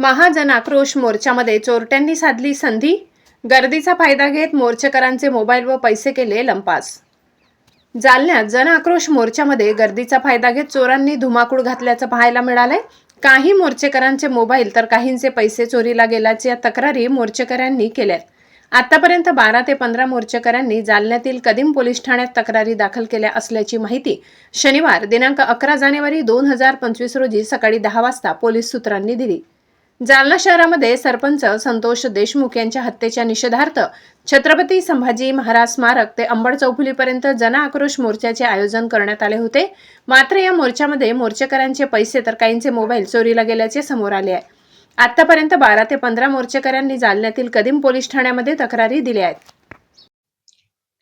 महाजन आक्रोश मोर्चामध्ये चोरट्यांनी साधली संधी? गर्दीचा फायदा घेत मोर्चेकरांचे मोबाईल व पैसे केले लंपास. जालन्यात जन आक्रोश मोर्चामध्ये गर्दीचा फायदा घेत चोरांनी धुमाकूळ घातल्याचं पाहायला मिळालंय. काही मोर्चेकरांचे मोबाईल तर काहींचे पैसे चोरीला गेल्याच्या तक्रारी मोर्चेकऱ्यांनी केल्यात. आतापर्यंत बारा ते पंधरा मोर्चेकऱ्यांनी जालन्यातील कदीम पोलीस ठाण्यात तक्रारी दाखल केल्या असल्याची माहिती शनिवार दिनांक अकरा जानेवारी दोन हजार पंचवीस रोजी सकाळी दहा वाजता पोलीस सूत्रांनी दिली. जालना शहरामध्ये सरपंच संतोष देशमुख यांच्या हत्येच्या निषेधार्थ छत्रपती संभाजी महाराज स्मारक ते अंबड चौफुलीपर्यंत जन आक्रोश मोर्चाचे आयोजन करण्यात आले होते. मात्र या मोर्चामध्ये मोर्चेकऱ्यांचे पैसे तर काहींचे मोबाईल चोरीला गेल्याचे समोर आले आहे. आतापर्यंत बारा ते पंधरा मोर्चेकऱ्यांनी जालन्यातील कदीम पोलीस ठाण्यामध्ये तक्रारी दिल्या आहेत.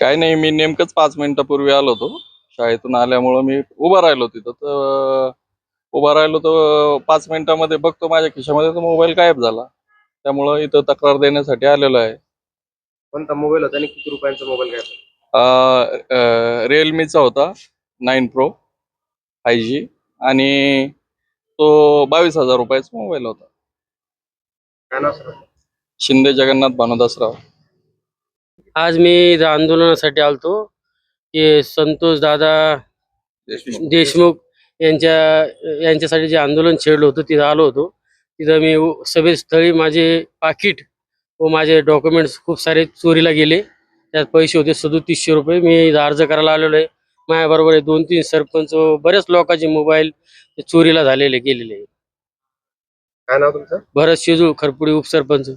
काय नाही मी नेमकंच पाच मिनिटापूर्वी आलो होतो. शाळेतून आल्यामुळं मी उभा राहिलो तिथं. तर उभा राहिलो तर पाच मिनिटामध्ये बघतो माझ्या खिशामध्ये तो मोबाईल गायब झाला. त्यामुळं इथं तक्रार देण्यासाठी आलेलो आहे. कोणता मोबाईल होता? आणि किती रुपयांचा मोबाईल घ्यायचा रिअलमीचा होता नाईन प्रो फाय जी. आणि तो बावीस हजार रुपयाचा मोबाईल होता. काय नाव सर? शिंदे जगन्नाथ भानुदासराव. आज मी इथं आंदोलनासाठी आलतो की संतोष दादा देशमुख यांच्या यांच्यासाठी जे आंदोलन छेडलं होतं तिथं आलो होतो. तिथं मी सभेस्थळी माझे पाकिट व माझे डॉक्युमेंट्स खूप सारे चोरीला गेले. त्यात पैसे होते सदोतीसशे रुपये. मी इथं अर्ज करायला आलेलो आहे. माझ्याबरोबर आहे दोन तीन सरपंच व बऱ्याच लोकांचे मोबाईल चोरीला झालेले गेलेले. काय नाव तुमचं? भरत शेजूळ खरपुडी उपसरपंच.